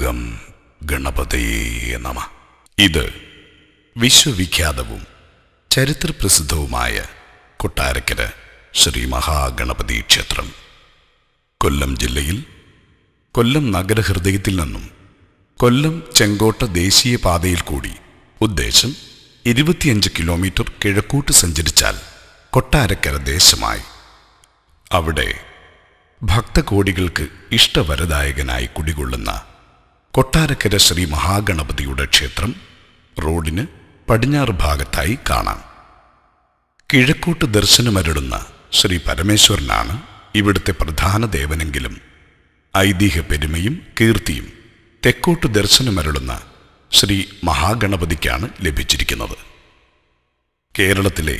Gum ഗണപതയേ നമ. ഇത് വിശ്വവിഖ്യാതവും ചരിത്രപ്രസിദ്ധവുമായ കൊട്ടാരക്കര ശ്രീ മഹാഗണപതി ക്ഷേത്രം. കൊല്ലം ജില്ലയിൽ കൊല്ലം നഗരഹൃദയത്തിൽ നിന്നും കൊല്ലം ചെങ്കോട്ട ദേശീയപാതയിൽ കൂടി ഉദ്ദേശം ഇരുപത്തിയഞ്ച് കിലോമീറ്റർ കിഴക്കോട്ട് സഞ്ചരിച്ചാൽ കൊട്ടാരക്കര ദേശമായി. അവിടെ ഭക്തകോടികൾക്ക് ഇഷ്ടവരദായകനായി കുടികൊള്ളുന്ന കൊട്ടാരക്കര ശ്രീ മഹാഗണപതിയുടെ ക്ഷേത്രം റോഡിന് പടിഞ്ഞാറ് ഭാഗത്തായി കാണാം. കിഴക്കോട്ട് ദർശനമരുടുന്ന ശ്രീ പരമേശ്വരനാണ് ഇവിടുത്തെ പ്രധാന ദേവനെങ്കിലും ഐതിഹ്യ പെരുമയും കീർത്തിയും തെക്കോട്ട് ദർശനമരുളുന്ന ശ്രീ മഹാഗണപതിക്കാണ് ലഭിച്ചിരിക്കുന്നത്. കേരളത്തിലെ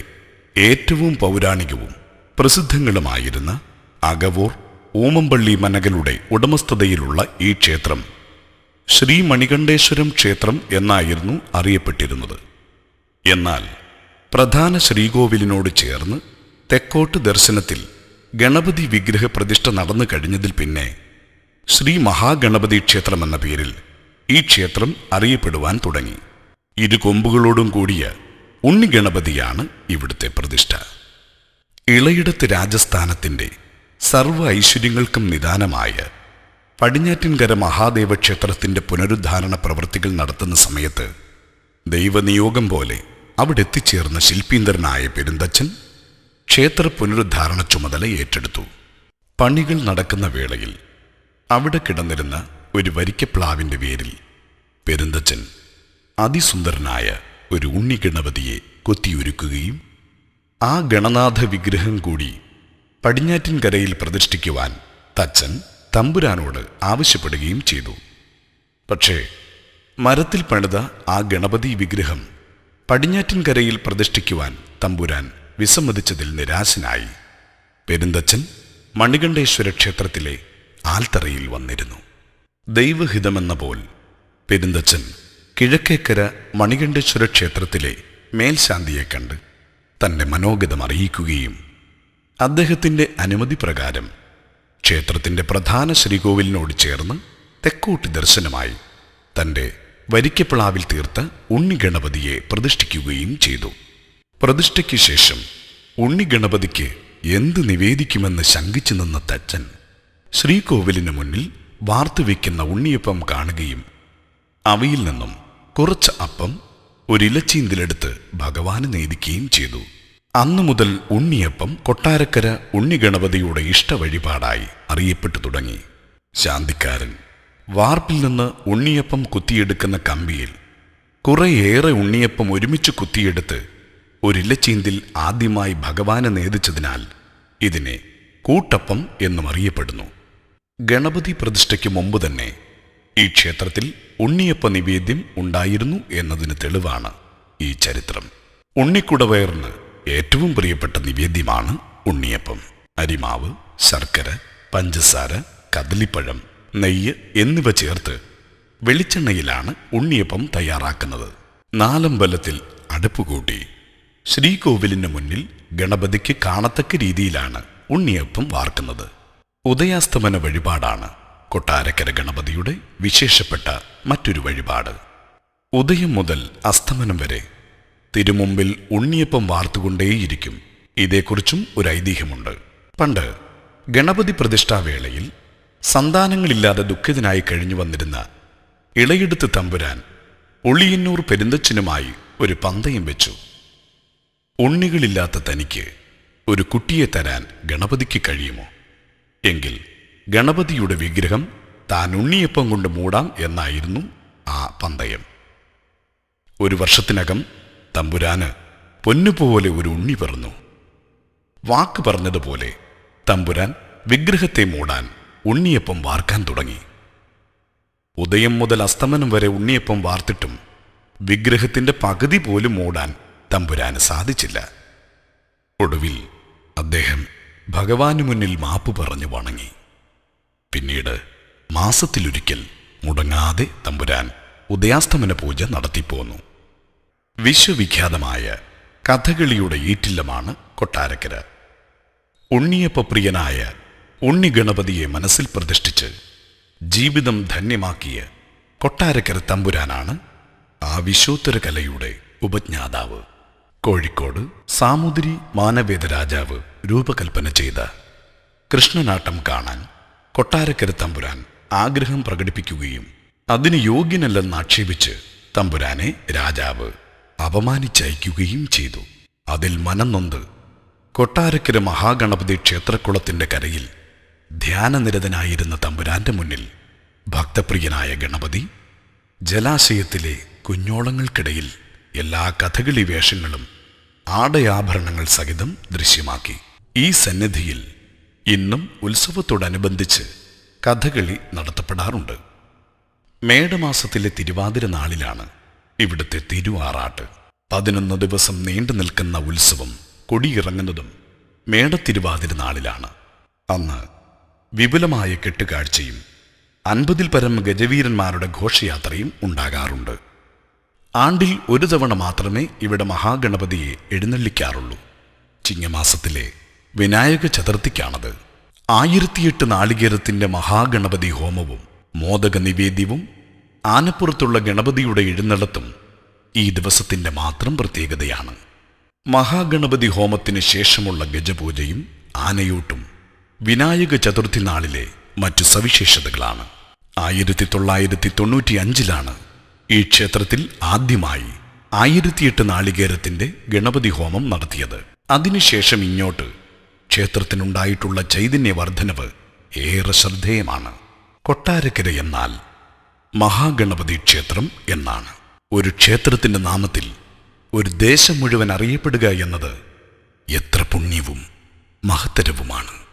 ഏറ്റവും പൗരാണികവും പ്രസിദ്ധങ്ങളുമായിരുന്ന അകവൂർ ഊമമ്പള്ളി മനകളുടെ ഉടമസ്ഥതയിലുള്ള ഈ ക്ഷേത്രം ശ്രീ മണികണ്ഠേശ്വരം ക്ഷേത്രം എന്നായിരുന്നു അറിയപ്പെട്ടിരുന്നത്. എന്നാൽ പ്രധാന ശ്രീകോവിലിനോട് ചേർന്ന് തെക്കോട്ട് ദർശനത്തിൽ ഗണപതി വിഗ്രഹ പ്രതിഷ്ഠ നടന്നു കഴിഞ്ഞതിൽ പിന്നെ ശ്രീ മഹാഗണപതി ക്ഷേത്രം എന്ന പേരിൽ ഈ ക്ഷേത്രം അറിയപ്പെടുവാൻ തുടങ്ങി. ഇരു കൊമ്പുകളോടും കൂടിയ ഉണ്ണിഗണപതിയാണ് ഇവിടുത്തെ പ്രതിഷ്ഠ. ഇളയിടത്ത് രാജസ്ഥാനത്തിന്റെ സർവ ഐശ്വര്യങ്ങൾക്കും നിദാനമായ പടിഞ്ഞാറ്റിൻകര മഹാദേവ ക്ഷേത്രത്തിന്റെ പുനരുദ്ധാരണ പ്രവൃത്തികൾ നടത്തുന്ന സമയത്ത് ദൈവനിയോഗം പോലെ അവിടെ എത്തിച്ചേർന്ന ശില്പീന്ദ്രനായ പെരുന്തച്ചൻ ക്ഷേത്ര പുനരുദ്ധാരണ ചുമതല ഏറ്റെടുത്തു. പണികൾ നടക്കുന്ന വേളയിൽ അവിടെ കിടന്നിരുന്ന ഒരു വരിക്കപ്ലാവിന്റെ പേരിൽ പെരുന്തച്ചൻ അതിസുന്ദരനായ ഒരു ഉണ്ണിഗണപതിയെ കൊത്തിയൊരുക്കുകയും ആ ഗണനാഥ വിഗ്രഹം കൂടി പടിഞ്ഞാറ്റിൻകരയിൽ പ്രതിഷ്ഠിക്കുവാൻ തച്ചൻ തമ്പുരാനോട് ആവശ്യപ്പെടുകയും ചെയ്തു. പക്ഷേ മരത്തിൽ പണിത ആ ഗണപതി വിഗ്രഹം പടിഞ്ഞാറ്റിൻകരയിൽ പ്രതിഷ്ഠിക്കുവാൻ തമ്പുരാൻ വിസമ്മതിച്ചതിൽ നിരാശനായി. പെരുന്തച്ചൻ മണികണ്ഠേശ്വര ക്ഷേത്രത്തിലെ ആൽത്തറയിൽ വന്നിരുന്നു. ദൈവഹിതമെന്ന പോൽ പെരുന്തച്ചൻ കിഴക്കേക്കര മണികണ്ഠേശ്വര ക്ഷേത്രത്തിലെ മേൽശാന്തിയെ കണ്ട് തന്റെ മനോഗതം അറിയിക്കുകയും അദ്ദേഹത്തിന്റെ അനുമതി പ്രകാരം ക്ഷേത്രത്തിന്റെ പ്രധാന ശ്രീകോവിലിനോട് ചേർന്ന് തെക്കോട്ട് ദർശനമായി തന്റെ വരിക്കപ്പിളാവിൽ തീർത്ത ഉണ്ണിഗണപതിയെ പ്രതിഷ്ഠിക്കുകയും ചെയ്തു. പ്രതിഷ്ഠയ്ക്ക് ശേഷം ഉണ്ണിഗണപതിക്ക് എന്ത് നിവേദിക്കുമെന്ന് ശങ്കിച്ചു നിന്ന തച്ചൻ ശ്രീകോവിലിന് മുന്നിൽ വാർത്തുവെക്കുന്ന ഉണ്ണിയപ്പം കാണുകയും അവയിൽ നിന്നും കുറച്ച് അപ്പം ഒരിലച്ചീന്തിലെടുത്ത് ഭഗവാന് നേദിക്കുകയും ചെയ്തു. അന്നു മുതൽ ഉണ്ണിയപ്പം കൊട്ടാരക്കര ഉണ്ണിഗണപതിയുടെ ഇഷ്ടവഴിപാടായി അറിയപ്പെട്ടു തുടങ്ങി. ശാന്തിക്കാരൻ വാർപ്പിൽ നിന്ന് ഉണ്ണിയപ്പം കുത്തിയെടുക്കുന്ന കമ്പിയിൽ കുറേയേറെ ഉണ്ണിയപ്പം ഒരുമിച്ച് കുത്തിയെടുത്ത് ഒരില്ലച്ചീന്തിൽ ആദ്യമായി ഭഗവാനെ നേദിച്ചതിനാൽ ഇതിനെ കൂട്ടപ്പം എന്നും അറിയപ്പെടുന്നു. ഗണപതി പ്രതിഷ്ഠയ്ക്ക് മുമ്പ് തന്നെ ഈ ക്ഷേത്രത്തിൽ ഉണ്ണിയപ്പ നിവേദ്യം ഉണ്ടായിരുന്നു എന്നതിന് തെളിവാണ് ഈ ചരിത്രം. ഉണ്ണിക്കുടവയറിന് ഏറ്റവും പ്രിയപ്പെട്ട നിവേദ്യമാണ് ഉണ്ണിയപ്പം. അരിമാവ് ശർക്കര പഞ്ചസാര കദളിപ്പഴം നെയ്യ് എന്നിവ ചേർത്ത് വെളിച്ചെണ്ണയിലാണ് ഉണ്ണിയപ്പം തയ്യാറാക്കുന്നത്. നാലമ്പലത്തിൽ അടുപ്പ് കൂട്ടി ശ്രീകോവിലിന് മുന്നിൽ ഗണപതിക്ക് കാണത്തക്ക രീതിയിലാണ് ഉണ്ണിയപ്പം വാർക്കുന്നത്. ഉദയാസ്തമന വഴിപാടാണ് കൊട്ടാരക്കര ഗണപതിയുടെ വിശേഷപ്പെട്ട മറ്റൊരു വഴിപാട്. ഉദയം മുതൽ അസ്തമനം വരെ തിരുമുമ്പിൽ ഉണ്ണിയപ്പം വാർത്തുകൊണ്ടേയിരിക്കും. ഇതേക്കുറിച്ചും ഒരു ഐതിഹ്യമുണ്ട്. പണ്ട് ഗണപതി പ്രതിഷ്ഠാവേളയിൽ സന്താനങ്ങളില്ലാതെ ദുഃഖിതനായി കഴിഞ്ഞു വന്നിരുന്ന ഇളയെടുത്ത് തമ്പുരാൻ ഒളിയന്നൂർ പെരുന്തച്ഛനുമായി ഒരു പന്തയം വെച്ചു. ഉണ്ണികളില്ലാത്ത തനിക്ക് ഒരു കുട്ടിയെ തരാൻ ഗണപതിക്ക് കഴിയുമോ? എങ്കിൽ ഗണപതിയുടെ വിഗ്രഹം താൻ ഉണ്ണിയപ്പം കൊണ്ട് മൂടാം എന്നായിരുന്നു ആ പന്തയം. ഒരു വർഷത്തിനകം തമ്പുരാന് പൊന്നുപോലെ ഒരു ഉണ്ണി പറഞ്ഞു. വാക്ക് പറഞ്ഞതുപോലെ തമ്പുരാൻ വിഗ്രഹത്തെ മൂടാൻ ഉണ്ണിയപ്പം വാർക്കാൻ തുടങ്ങി. ഉദയം മുതൽ അസ്തമനം വരെ ഉണ്ണിയപ്പം വാർത്തിട്ടും വിഗ്രഹത്തിന്റെ പകുതി പോലും മൂടാൻ തമ്പുരാന് സാധിച്ചില്ല. ഒടുവിൽ അദ്ദേഹം ഭഗവാനു മുന്നിൽ മാപ്പ് പറഞ്ഞു വണങ്ങി. പിന്നീട് മാസത്തിലൊരിക്കൽ മുടങ്ങാതെ തമ്പുരാൻ ഉദയാസ്തമന പൂജ നടത്തിപ്പോന്നു. വിശ്വവിഖ്യാതമായ കഥകളിയുടെ ഈറ്റില്ലമാണ് കൊട്ടാരക്കര. ഉണ്ണിയപ്പപ്രിയനായ ഉണ്ണിഗണപതിയെ മനസ്സിൽ പ്രതിഷ്ഠിച്ച് ജീവിതം ധന്യമാക്കിയ കൊട്ടാരക്കര തമ്പുരാനാണ് ആ വിശ്വോത്തര കലയുടെ ഉപജ്ഞാതാവ്. കോഴിക്കോട് സാമുദ്രി മാനവേദ രാജാവ് രൂപകൽപ്പന ചെയ്ത കൃഷ്ണനാട്ടം കാണാൻ കൊട്ടാരക്കര തമ്പുരാൻ ആഗ്രഹം പ്രകടിപ്പിക്കുകയും അതിന് യോഗ്യനല്ലെന്ന് ആക്ഷേപിച്ച് തമ്പുരാനെ രാജാവ് അപമാനിച്ചയക്കുകയും ചെയ്തു. അതിൽ മനം നൊന്ത് കൊട്ടാരക്കര മഹാഗണപതി ക്ഷേത്രക്കുളത്തിന്റെ കരയിൽ ധ്യാനനിരതനായിരുന്ന തമ്പുരാന്റെ മുന്നിൽ ഭക്തപ്രിയനായ ഗണപതി ജലാശയത്തിലെ കുഞ്ഞോളങ്ങൾക്കിടയിൽ എല്ലാ കഥകളി വേഷങ്ങളും ആടയാഭരണങ്ങൾ സഹിതം ദൃശ്യമാക്കി. ഈ സന്നിധിയിൽ ഇന്നും ഉത്സവത്തോടനുബന്ധിച്ച് കഥകളി നടത്തപ്പെടാറുണ്ട്. മേടമാസത്തിലെ തിരുവാതിര നാളിലാണ് ഇവിടുത്തെ തിരുവാറാട്ട്. പതിനൊന്ന് ദിവസം നീണ്ടു നിൽക്കുന്ന ഉത്സവം കൊടിയിറങ്ങുന്നതും മേടത്തിരുവാതിര നാളിലാണ് അന്ന് വിപുലമായ കെട്ടുകാഴ്ചയും അൻപതിൽ പരം ഗജവീരന്മാരുടെ ഘോഷയാത്രയും ഉണ്ടാകാറുണ്ട്. ആണ്ടിൽ ഒരു തവണ മാത്രമേ ഇവിടെ മഹാഗണപതിയെ എഴുന്നള്ളിക്കാറുള്ളൂ. ചിങ്ങമാസത്തിലെ വിനായക ചതുർത്ഥിക്കാണത്. ആയിരത്തിയെട്ട് നാളികേരത്തിന്റെ മഹാഗണപതി ഹോമവും മോദക നിവേദ്യവും ആനപ്പുറത്തുള്ള ഗണപതിയുടെ എഴുന്നള്ളത്തും ഈ ദിവസത്തിന്റെ മാത്രം പ്രത്യേകതയാണ്. മഹാഗണപതി ഹോമത്തിന് ശേഷമുള്ള ഗജപൂജയും ആനയൂട്ടും വിനായക ചതുർത്ഥി നാളിലെ മറ്റു സവിശേഷതകളാണ്. ആയിരത്തി തൊള്ളായിരത്തി തൊണ്ണൂറ്റി അഞ്ചിലാണ് ഈ ക്ഷേത്രത്തിൽ ആദ്യമായി ആയിരത്തിയെട്ട് നാളികേരത്തിന്റെ ഗണപതി ഹോമം നടത്തിയത്. അതിനുശേഷം ഇങ്ങോട്ട് ക്ഷേത്രത്തിനുണ്ടായിട്ടുള്ള ചൈതന്യ വർധനവ് ഏറെ ശ്രദ്ധേയമാണ്. കൊട്ടാരക്കര എന്നാൽ മഹാഗണപതി ക്ഷേത്രം എന്നാണ്. ഒരു ക്ഷേത്രത്തിന്റെ നാമത്തിൽ ഒരു ദേശം മുഴുവൻ അറിയപ്പെടുക എന്നത് എത്ര പുണ്യവും മഹത്തരവുമാണ്.